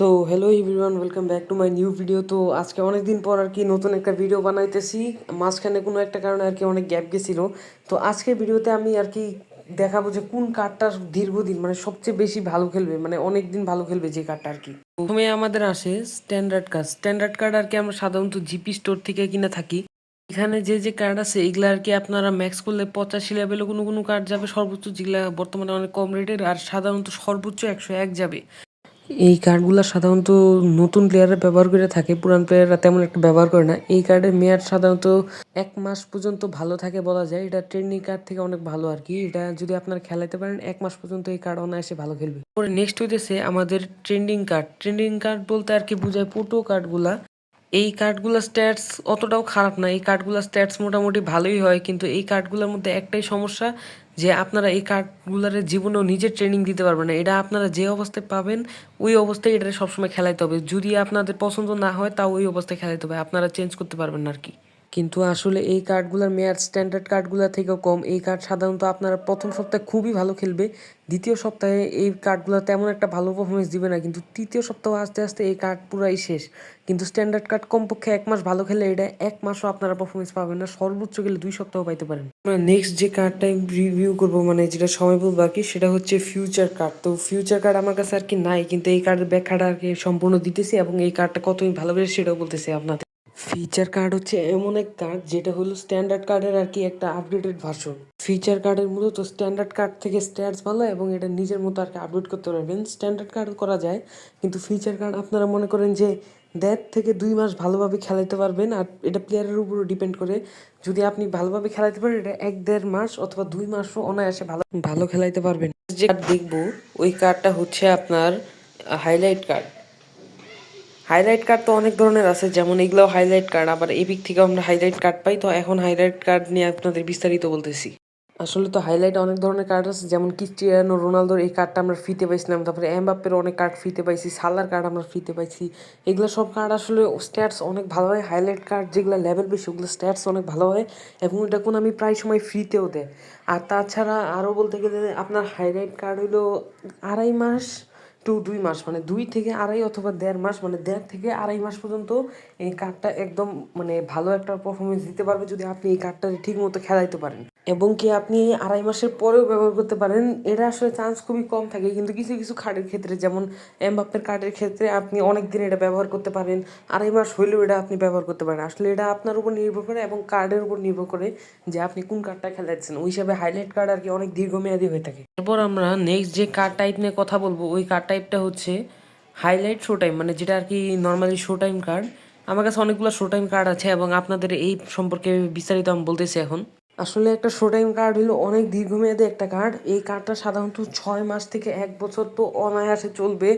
So hello everyone welcome back to my new video তো আজকে অনেক দিন পর আর কি নতুন একটা ভিডিও বানাইতেছি। মাঝখানে কোনো একটা কারণে আর কি অনেক গ্যাপ গেছিল। তো আজকের ভিডিওতে আমি আর কি দেখাবো যে কোন কার্ডটা দীর্ঘদিন মানে সবচেয়ে বেশি ভালো খেলবে মানে অনেক দিন ভালো খেলবে যে কার্ডটা আর কি। প্রথমে আমাদের আসে স্ট্যান্ডার্ড কার্ড স্ট্যান্ডার্ড কার্ড আর কি আমরা সাধারণত জিপি স্টোর থেকে কিনে থাকি। এখানে যে যে কার্ড আছে, এগুলো আর কি আপনারা ম্যাক্স করলে পঁচাশি লেভেলে কোনো কোনো কার্ড যাবে, সর্বোচ্চ যেগুলা বর্তমানে অনেক কম রেটের আর সাধারণত সর্বোচ্চ একশো এক যাবে। এই কার্ডগুলো সাধারণত নতুন প্লেয়াররা ব্যবহার করে থাকে, পুরান প্লেয়াররা তেমন একটা ব্যবহার করে না। এই কার্ডের মেয়াদ সাধারণত এক মাস পর্যন্ত ভালো থাকে বলা যায়। এটা ট্রেন্ডিং কার্ড থেকে অনেক ভালো আর কি এটা যদি আপনারা খেলাতে পারেন, এক মাস পর্যন্ত এই কার্ড অনায়াসে ভালো খেলবে। পরে নেক্সট হইতেছে আমাদের ট্রেন্ডিং কার্ড ট্রেন্ডিং কার্ড বলতে আর কি বোঝায় পোটো কার্ডগুলা এই কার্ডগুলোর স্ট্যাটস অতটাও খারাপ না। এই কার্ডগুলোর স্ট্যাটস মোটামুটি ভালোই হয়, কিন্তু এই কার্ডগুলোর মধ্যে একটাই সমস্যা যে আপনারা এই কার্ডগুলোর জীবনেও নিজের ট্রেনিং দিতে পারবেন না। এটা আপনারা যে অবস্থায় পাবেন, ওই অবস্থায় এটা সবসময় খেলাইতে হবে। যদি আপনাদের পছন্দ না হয়, তাও ওই অবস্থায় খেলাইতে হবে। আপনারা চেঞ্জ করতে পারবেন না আর কি। কিন্তু আসলে এই কার্ডগুলোর মেয়াদ স্ট্যান্ডার্ড কার্ডগুলো থেকেও কম। এই কার্ড সাধারণত আপনারা প্রথম সপ্তাহে খুবই ভালো খেলবে, দ্বিতীয় সপ্তাহে এই কার্ডগুলো তেমন একটা ভালো পারফরমেন্স দিবে না, কিন্তু তৃতীয় সপ্তাহ আস্তে আস্তে এই কার্ড পুরাই শেষ। কিন্তু স্ট্যান্ডার্ড কার্ড কমপক্ষে এক মাস ভালো খেলে এটা এক মাসও আপনারা পারফরমেন্স পাবেন না, সর্বোচ্চ গেলে দুই সপ্তাহ পাইতে পারেন। নেক্সট যে কার্ডটা আমি রিভিউ করব মানে যেটা সময় বলব আর কি, সেটা হচ্ছে ফিউচার কার্ড তো ফিউচার কার্ড আমার কাছে আর কি নাই, কিন্তু এই কার্ডের ব্যাখ্যাটা আর কি সম্পূর্ণ দিতেছি এবং এই কার্ডটা কতই ভালোবেসে সেটাও বলতেছি আপনাদের। ফিচার কার্ড হচ্ছে এমন এক কার্ড যেটা হলো স্ট্যান্ডার্ড কার্ডের আর কি একটা আপডেটেড ভার্সন ফিচার কার্ডের মূলত স্ট্যান্ডার্ড কার্ড থেকে স্ট্যাটস ভালো এবং এটা নিজের মতো আর কি আপডেট করতে পারবেন। স্ট্যান্ডার্ড কার্ড করা যায়, কিন্তু ফিচার কার্ড আপনারা মনে করেন যে দেড় থেকে দুই মাস ভালোভাবে খেলাইতে পারবেন আর এটা প্লেয়ারের উপরও ডিপেন্ড করে। যদি আপনি ভালোভাবে খেলাইতে পারেন, এটা এক দেড় মাস অথবা দুই মাসও অনায়াসে ভালো ভালো খেলাইতে পারবেন। যে কার্ড দেখব, ওই কার্ডটা হচ্ছে আপনার হাইলাইট কার্ড হাইলাইট কার্ড তো অনেক ধরনের আছে, যেমন এগুলো হাইলাইট কার্ড আবার এপিক থেকে আমরা হাইলাইট কার্ড পাই। তো এখন হাইলাইট কার্ড নিয়ে আপনাদের বিস্তারিত বলতেছি। আসলে তো হাইলাইট অনেক ধরনের কার্ড আছে, যেমন ক্রিস্টিয়ানো রোনালদোর এই কার্ডটা আমরা ফ্রিতে পাইছিলাম, তারপরে এমবাপ্পের অনেক কার্ড ফ্রিতে পাইছি সালার কার্ড আমরা ফ্রিতে পাইছি। এগুলো সব কার্ড আসলে স্ট্যাটস অনেক ভালো হয় হাইলাইট কার্ড যেগুলো লেভেল বেশি, ওগুলো স্ট্যাটস অনেক ভালো হয়, এবং এটা কোন আমি প্রায় সময় ফ্রিতেও দেয়। আর তাছাড়া আরও বলতে গেলে আপনার হাইলাইট কার্ড হইল আড়াই মাস টু দুই মাস মানে দুই থেকে আড়াই অথবা দেড় মাস মানে দেড় থেকে আড়াই মাস পর্যন্ত এই কার্ডটা একদম মানে ভালো একটা পারফরমেন্স দিতে পারবে যদি আপনি এই কার্ডটা ঠিক মতো খেলাইতে পারেন। এবং কি আপনি আড়াই মাসের পরেও ব্যবহার করতে পারেন, এটা আসলে চান্স খুবই কম থাকে। কিন্তু কিছু কিছু কার্ডের ক্ষেত্রে, যেমন এমবাপ্পের কার্ডের ক্ষেত্রে আপনি অনেক দিন এটা ব্যবহার করতে পারেন, আড়াই মাস হইলেও এটা আপনি ব্যবহার করতে পারেন। আসলে এটা আপনার উপর নির্ভর করে এবং কার্ডের উপর নির্ভর করে যে আপনি কোন কার্ডটা খেলাচ্ছেন ওই হিসাবে হাইলাইট কার্ড আর কি অনেক দীর্ঘমেয়াদী হয়ে থাকে। এরপর আমরা নেক্সট যে কার্ড টাইপ নিয়ে কথা বলব, ওই কার্ড টাইপটা হচ্ছে হাইলাইট শো টাইম মানে যেটা আর কি নর্মালি শো টাইম কার্ড আমার কাছে অনেকগুলো শো টাইম কার্ড আছে এবং আপনাদের এই সম্পর্কে বিস্তারিত আমি বলতেছি এখন। আসলে একটা শো টাইম কার্ড হলো অনেক দীর্ঘমেয়াদী একটা কার্ড এই কার্ডটা সাধারণত ছয় মাস থেকে এক বছর তো অনায়াসে চলবে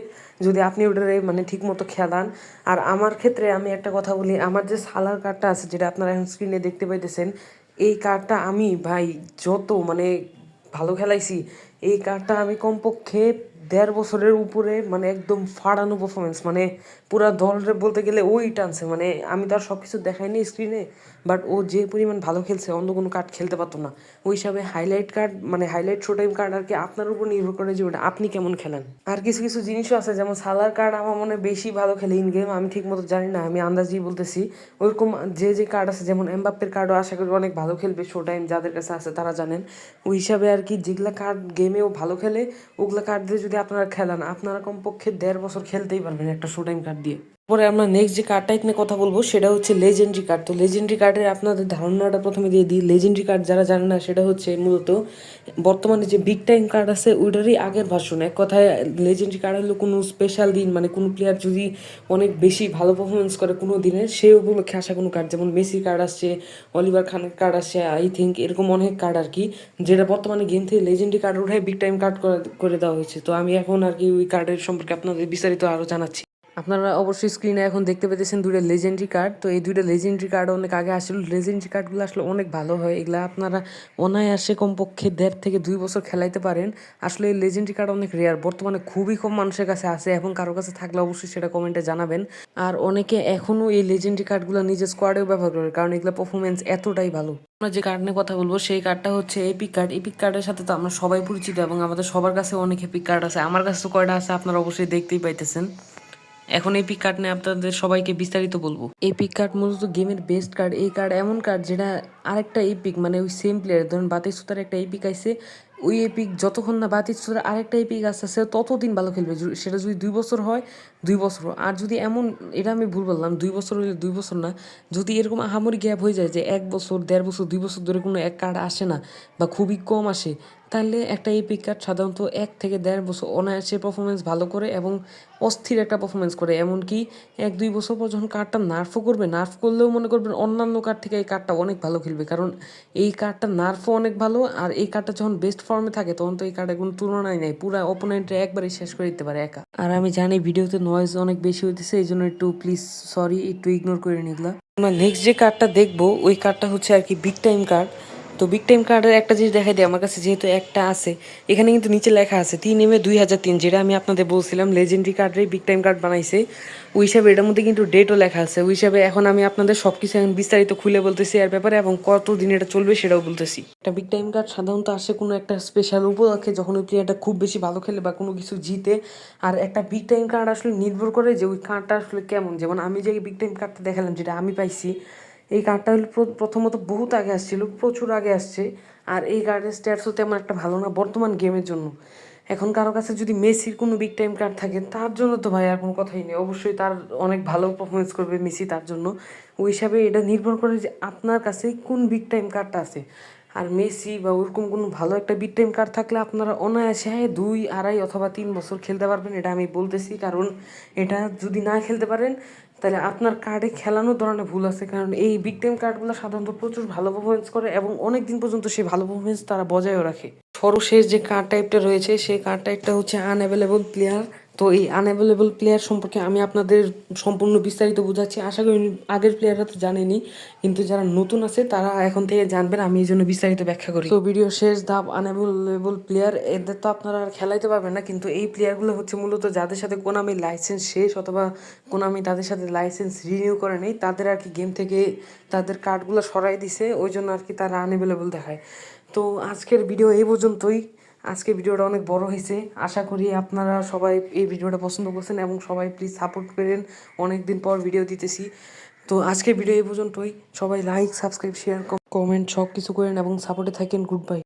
যদি আপনি ওটারে মানে ঠিক মতো খেলান আর আমার ক্ষেত্রে আমি একটা কথা বলি, আমার যে সালার কার্ডটা আছে যেটা আপনারা এখন স্ক্রিনে দেখতে পাইতেছেন, এই কার্ডটা আমি ভাই যত মানে ভালো খেলাইছি, এই কার্ডটা আমি কমপক্ষে দেড় বছরের উপরে মানে একদম ফাড়ানো পারফরমেন্স মানে পুরা দলরে বলতে গেলে ওই টানছে। মানে আমি তো আর সব কিছু দেখাইনি স্ক্রিনে বাট ও যে পরিমাণ ভালো খেলছে, অন্য কোনো কার্ড খেলতে পারতো না। ওই হিসাবে হাইলাইট কার্ড মানে হাইলাইট শো টাইম কার্ড আর কি আপনার উপর নির্ভর করে যে ওটা আপনি কেমন খেলেন। আর কিছু কিছু জিনিসও আছে, যেমন সালার কার্ড আমার মনে বেশি ভালো খেলে ইন গেম আমি ঠিক মতো জানি না, আমি আন্দাজই বলতেছি। ওইরকম যে যে কার্ড আছে, যেমন এমবাপ্পের কার্ডও আশা করি অনেক ভালো খেলবে শো টাইম যাদের কাছে আছে তারা জানেন। ওই হিসাবে আর কি যেগুলা কার্ড গেমেও ভালো খেলে, ওগুলা কার্ড দিয়ে যদি আপনারা খেলান, আপনারা কমপক্ষে দেড় বছর খেলতেই পারবেন একটা শো টাইম কার্ড দিয়ে। পরে আমরা নেক্সট যে কার্ড টাইপ নিয়ে কথা বলব, সেটা হচ্ছে লেজেন্ডারি কার্ড তো লেজেন্ডারি কার্ডের আপনাদের ধারণাটা প্রথমে দিয়ে দিই। লেজেন্ডারি কার্ড যারা জানে না, সেটা হচ্ছে মূলত বর্তমানে যে বিগ টাইম কার্ড আছে, ওইটারই আগের ভার্সন এক কথায় লেজেন্ডারি কার্ড হলো কোনো স্পেশাল দিন মানে কোনো প্লেয়ার যদি অনেক বেশি ভালো পারফরমেন্স করে কোনো দিনে সেই উপলক্ষে আসা কোনো কার্ড যেমন মেসির কার্ড আসছে, অলিভার খানের কার্ড আসছে আই থিঙ্ক এরকম অনেক কার্ড আর কি, যেটা বর্তমানে গেম থেকে লেজেন্ডারি কার্ড উঠায় বিগ টাইম কার্ড করে দেওয়া হয়েছে। তো আমি এখন আর কি ওই কার্ডের সম্পর্কে আপনাদের বিস্তারিত আরও জানাচ্ছি। আপনারা অবশ্যই স্ক্রিনে এখন দেখতে পেতেছেন দুইটা লেজেন্ডারি কার্ড তো এই দুইটা লেজেন্ডারি কার্ড অনেক আগে আসছিল। লেজেন্ডারি কার্ডগুলো আসলে অনেক ভালো হয়। এগুলো আপনারা অনায়াসে কমপক্ষে দেড় থেকে দুই বছর খেলাইতে পারেন। আসলে এই লেজেন্ডারি কার্ড অনেক রেয়ার বর্তমানে খুবই কম মানুষের কাছে আছে। এবং কারও কাছে থাকলে অবশ্যই সেটা কমেন্টে জানাবেন। আর অনেকে এখনও এই লেজেন্ডারি কার্ডগুলো নিজের স্কোয়াডেও ব্যবহার করে। কারণ এগুলো পারফরমেন্স এতটাই ভালো। আমরা যে কার্ড নিয়ে কথা বলব, সেই কার্ডটা হচ্ছে এপিক কার্ড এপিক কার্ডের সাথে তো আমরা সবাই পরিচিত এবং আমাদের সবার কাছে অনেক এপিক কার্ড আছে। আমার কাছে তো কয়টা আছে আপনারা অবশ্যই দেখতেই পাইতেছেন। এখন এই পিক কার্ড নিয়ে আপনাদের সবাইকে বিস্তারিত বলব। এই পিক কার্ড মূলত গেমের বেস্ট কার্ড এই কার্ড এমন কার্ড যেটা আরেকটা এপিক মানে ওই সেম প্লেয়ার ধরুন বাতি সুতার একটা এপিক আইছে, ওই এপিক যতক্ষণ না বাতি সুতার আরেকটা এপিক আসছে সে ততদিন ভালো খেলবে। সেটা যদি দুই বছর হয়, দুই বছর আর যদি এমন, এটা আমি ভুল বললাম, দুই বছর হলে দুই বছর না, যদি এরকম আহামরি গ্যাপ হয়ে যায় যে এক বছর, দেড় বছর, দুই বছর ধরে কোনো এক কার্ড আসে না, বা খুবই কম আসে তাহলে একটা এপিক কার্ড সাধারণত এক থেকে দেড় বছর অনায়াসে পারফরমেন্স ভালো করে এবং অস্থির একটা পারফরমেন্স করে। এমনকি এক দুই বছর পর যখন কার্ডটা নার্ফও করবে নার্ফ করলেও মনে করবেন অন্যান্য কার্ড থেকে এই কার্ডটা অনেক ভালো খেলবে। কারণ এই কার্ডটা নার্ফও অনেক ভালো আর এই কার্ডটা যখন বেস্ট ফর্মে থাকে, তখন তো এই কার্ডের কোনো তুলনায় নেই। পুরো অপোনেন্টে একবারে শেষ করে দিতে পারে একা। আর আমি জানি ভিডিওতে নয়েজ অনেক বেশি হইতেছে, এই জন্য একটু প্লিজ সরি একটু ইগনোর করে নিগলা আমরা নেক্সট যে কার্ডটা দেখব, ওই কার্ডটা হচ্ছে আর কি বিগ টাইম কার্ড তো বিগ টাইম কার্ডের একটা জিনিস দেখাই দিই, আমার কাছে যেহেতু একটা আছে, এখানে কিন্তু নিচে লেখা আছে, তিন এমে দুই হাজার তিন, যেটা আমি আপনাদের বলছিলাম লেজেন্ডারি কার্ডের বিগ টাইম কার্ড বানাইছে। ওই হিসাবে এটার মধ্যে কিন্তু ডেটও লেখা আছে ওই হিসাবে এখন আমি আপনাদের সব কিছু এখন বিস্তারিত খুলে বলতেছি এর ব্যাপারে এবং কত দিন এটা চলবে সেটাও বলতেছি। একটা বিগ টাইম কার্ড সাধারণত আসে কোনো একটা স্পেশাল উপলক্ষে যখন ওই প্লেয়ারটা খুব বেশি ভালো খেলে বা কোনো কিছু জিতে, আর একটা বিগ টাইম কার্ড আসলে নির্ভর করে যে ওই কার্ডটা আসলে কেমন। যেমন আমি যে বিগ টাইম কার্ডটা দেখালাম, যেটা আমি পাইছি এই কার্ডটা হলো প্র- প্রথমত বহুত আগে আসছিল, প্রচুর আগে আসছে। আর এই কার্ডের স্ট্যাটসও তেমন একটা ভালো না বর্তমান গেমের জন্য। এখন কারও কাছে যদি মেসির কোনো বিগ টাইম কার্ড থাকে, তার জন্য তো ভাই আর কোনো কথাই নেই। অবশ্যই তার অনেক ভালো পারফরমেন্স করবে মেসি তার জন্য। ওই হিসাবে এটা নির্ভর করে যে আপনার কাছে কোন বিগ টাইম কার্ডটা আছে। আর মেসি বা ওরকম কোনো ভালো একটা বিগ টাইম কার্ড থাকলে আপনারা অনায়াসে দুই, আড়াই অথবা তিন বছর খেলতে পারবেন, এটা আমি বলতেছি। কারণ এটা যদি না খেলতে পারেন তাহলে আপনার কার্ডে খেলানোর ধরনের ভুল আছে। কারণ এই বিগ টাইম কার্ডগুলো সাধারণত প্রচুর ভালো পারফরমেন্স করে এবং অনেক দিন পর্যন্ত সেই ভালো পারফরমেন্স তারা বজায়ও রাখে। সর্বশেষ যে কার্ড টাইপটা রয়েছে, সেই কার্ড টাইপটা হচ্ছে আনঅ্যাভেলেবল প্লেয়ার তো এই আনঅ্যাভেলেবল প্লেয়ার সম্পর্কে আমি আপনাদের সম্পূর্ণ বিস্তারিত বোঝাচ্ছি। আশা করি আগের প্লেয়াররা তো জানেনি, কিন্তু যারা নতুন আছে তারা এখন থেকে জানবেন, আমি এই জন্য বিস্তারিত ব্যাখ্যা করি। তো ভিডিও শেষ ধাপ আনঅ্যাভেলেবল প্লেয়ার এদের তো আপনারা আর খেলাইতে পারবেন না, কিন্তু এই প্লেয়ারগুলো হচ্ছে মূলত যাদের সাথে কোনামি লাইসেন্স শেষ অথবা কোনামি তাদের সাথে লাইসেন্স রিনিউ করে নেই, তাদের আর কি গেম থেকে তাদের কার্ডগুলো সরাই দিছে, ওই জন্য আর কি তারা আনঅ্যাভেলেবল দেখায়। তো আজকের ভিডিও এই পর্যন্তই। আজকে ভিডিওটা অনেক বড় হয়েছে। আশা করি আপনারা সবাই এই ভিডিওটা পছন্দ করছেন এবং সবাই প্লিজ সাপোর্ট করেন। অনেক দিন পর ভিডিও দিতেছি। তো আজকে ভিডিও এই পর্যন্তই। সবাই লাইক সাবস্ক্রাইব শেয়ার কমেন্ট সব কিছু করেন এবং সাপোর্টে থাকেন। Good bye